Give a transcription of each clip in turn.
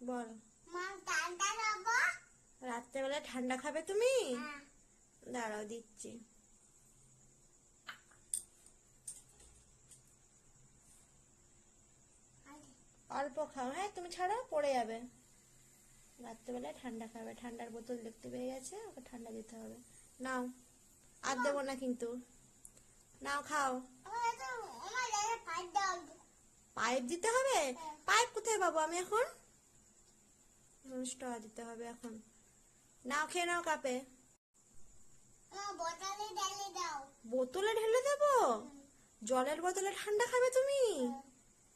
বল। রাত্রেবেলা ঠান্ডা খাবে তুমি? হ্যাঁ। দাঁড়াও দিচ্ছি। অল্প খাও হ্যাঁ তুমি ছাড়ো পড়ে যাবে। রাত্রেবেলায় ঠান্ডা খাবে ঠান্ডার বোতল দেখতে পেয়ে গেছে ওকে ঠান্ডা দিতে হবে। নাও আর দেবো না কিন্তু। নাও খাও। পাইপ দিতে হবে? পাইপ কোথায় পাবো আমি এখন? স্ট্র দিতে হবে এখন। নাও খেয়ে নাও কাপে। বোতলে ঢেলে দাও। বোতলে ঢেলে দেবো? জলের বোতলে ঠান্ডা খাবে তুমি?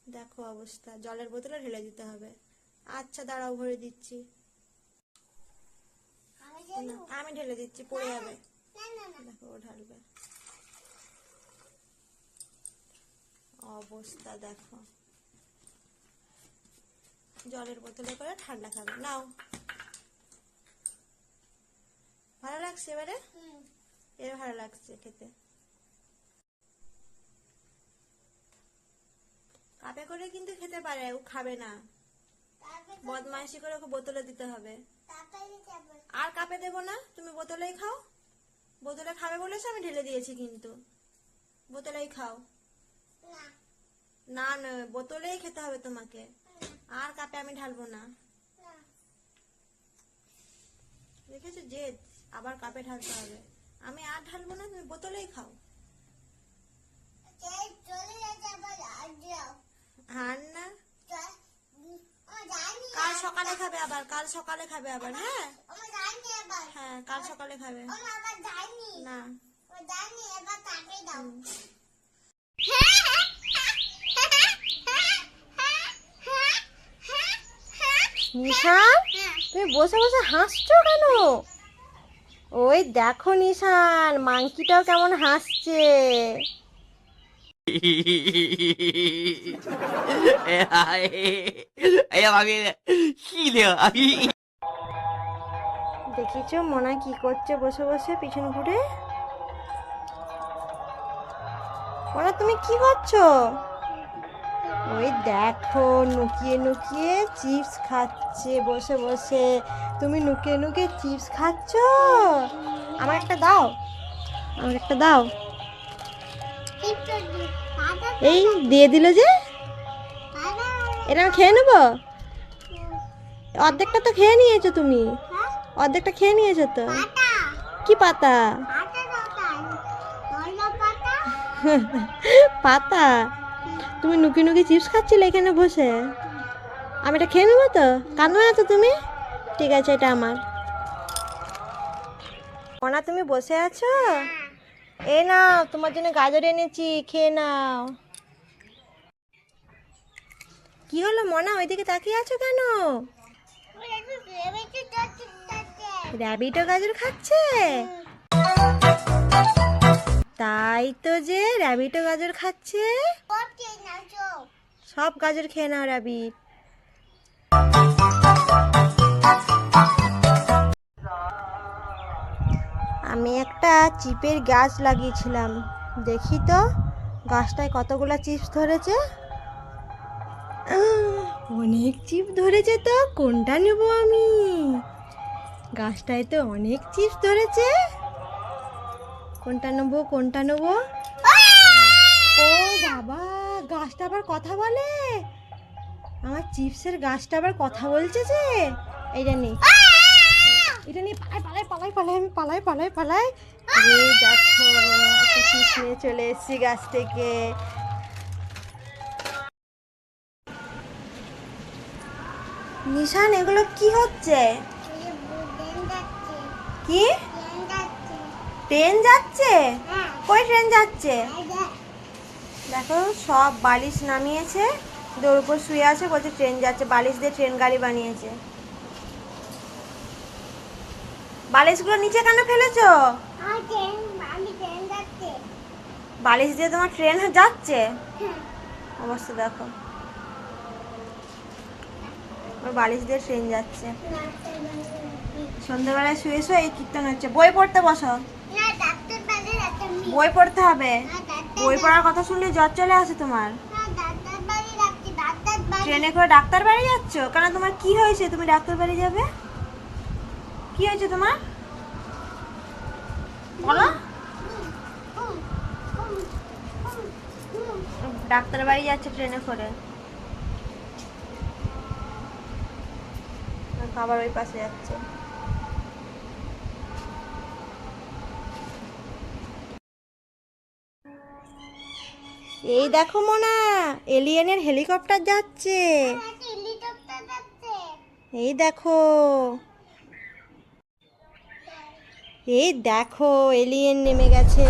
দেখো অবস্থা জলের বোতলে ঢেলে দিতে হবে। আচ্ছা দাঁড়াও ভরে দিচ্ছি। আমি ঢেলে দিচ্ছি পড়ে যাবে। দেখো ও ঢালবে। অবস্থা দেখো। জলের বোতলে করে ঠান্ডা খাবে। নাও। ভালো লাগছে এবারে? এর ভালো লাগছে খেতে। কাপে করে কিন্তু খেতে পারে ও খাবে না। বদমাইশি করে ওকে বোতলে দিতে হবে। আর কাপে দেবো না তুমি বোতলেই খাও। বোতলে খাবে বলেছ আমি ঢেলে দিয়েছি কিন্তু। বোতলেই খাও। না। না না বোতলেই খেতে হবে তোমাকে। আর কাপে আমি ঢালবো না। দেখেছ যে আবার কাপে ঢালতে হবে। আমি আর ঢালবো না তুমি বোতলেই খাও। আর না? কাল সকালে খাবে আবার কাল সকালে খাবে আবার হ্যাঁ? হ্যাঁ কাল সকালে খাবে। না আমার জানি এবার তাকে দাও নিশান? তুমি বসে বসে হাসছো কেন? ওই দেখো নিশান মাংকিটাও কেমন হাসছে। দেখিছো মোনা কি করছে বসে বসে পিছন ঘুরে? মোনা, তুমি কি করছ? ওই দেখো নুকিয়ে নুকিয়ে চিপস খাচ্ছে বসে বসে। তুমি নুকিয়ে নুকিয়ে চিপস খাচ্ছ? আমার একটা দাও। আমার একটা দাও। এই দিয়ে দিল যে। এটা আমি খেয়ে নেব? অর্ধেকটা তো খেয়ে নিয়েছো তুমি। অর্ধেকটা খেয়ে নিয়েছো তো? কি পাতা। পাতা? তুমি নুকি নুকি চিপস খাচ্ছিলে এখানে বসে? আমি এটা খেয়ে নেব তো? কাঁদবে না তো তুমি? ঠিক আছে এটা আমার। মনা তুমি বসে আছো? এ নাও তোমার জন্য গাজর এনেছি খেয়ে নাও। কি হলো মনা ওইদিকে তাকিয়ে আছো কেন? র্যাবিটও গাজর খাচ্ছে? তাই তো যে র্যাবিটও গাজর খাচ্ছে। সব গাজর খেয়ে নাও র্যাবিট আমি একটা চিপের গাছ লাগিয়েছিলাম। দেখি তো গাছটায় কতগুলো চিপস ধরেছে? অনেক চিপ ধরেছে তো কোনটা নেব আমি? গাছটায় তো অনেক চিপস ধরেছে। কোনটা নেব কোনটা নেব? ও বাবা গাছটা আবার কথা বলে? আমার চিপসের গাছটা আবার কথা বলছে যে? এইটা নেই এটা নিয়ে পালাই পালাই পালাই পালাই আমি পালাই পালাই পালাই। এই দেখো একটা চিপস নিয়ে চলে এসেছি গাছ থেকে। নিশান এগুলো কি হচ্ছে? কি? ট্রেন যাচ্ছে? কই ট্রেন যাচ্ছে? দেখো সব বালিশ নামিয়েছে ওর উপর শুয়ে আছে বলছে ট্রেন যাচ্ছে বালিশ দিয়ে ট্রেন গাড়ি বানিয়েছে। বালিশগুলো নিচে কেন ফেলেছো? বালিশ দিয়ে তোমার ট্রেন যাচ্ছে? অবস্থা দেখো। ওর বালিশ দিয়ে ট্রেন যাচ্ছে। সন্ধ্যাবেলায় শুয়ে শুয়ে এই কীর্তন হচ্ছে। বই পড়তে বসো। বই পড়তে হবে? বই পড়ার কথা শুনলে জ্বর চলে আসে তোমার। ট্রেনে করে ডাক্তার বাড়ি যাচ্ছ? কেন তোমার কি হয়েছে? তুমি ডাক্তার বাড়ি যাবে? কি হয়েছে তোমার? বলো। ডাক্তার বাড়ি যাচ্ছে ট্রেনে করে। আবার ওই পাশে যাচ্ছে। এই দেখো মোনা এলিয়েনের হেলিকপ্টার যাচ্ছে। এই দেখো। এই দেখো এলিয়েন নেমে গেছে।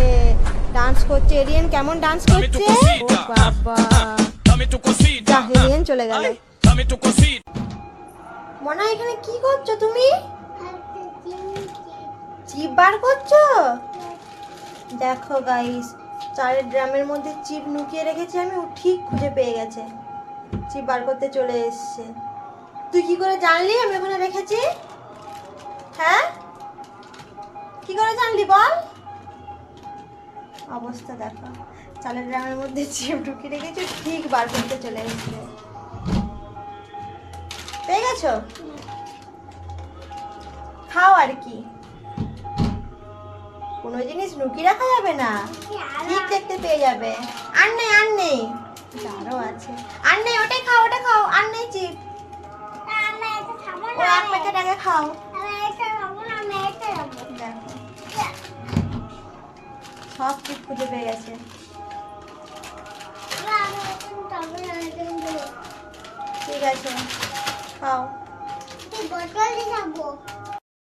ডান্স করছে। এলিয়েন কেমন ডান্স করছে? ও বাবা। এলিয়েন চলে গেল। মোনা এখানে কি করছ তুমি? চিপ বার করছ? দেখো গাইস চারের ড্রামের মধ্যে চিপ লুকিয়ে রেখেছি আমি, ও ঠিক খুঁজে পেয়ে গেছে। চিপ বার করতে চলে এসছে। তুই কি করে জানলি? আমি ওখানে রেখেছি। হ্যাঁ? কি করে জানলি বল? অবস্থা দেখো। চালের ড্রামের মধ্যে চিপ ঢুকিয়ে রেখেছি, ঠিক বার করতে চলে এসছে। পেয়ে গেছো? খাও আর কি। কোনো জিনিস লুকিয়ে রাখা যাবে না। ঠিক দেখতে পেয়ে যাবে। আর নেই আর নেই আরও আছে। আর নেই ওটাই খাও, ওটা খাও। আর নেই চিপ। ও, এক প্যাকেট আগে খাও। সব চিপ খুঁজে পেয়ে গেছে। ঠিক আছে, খাও। বোতল দিয়ে খাব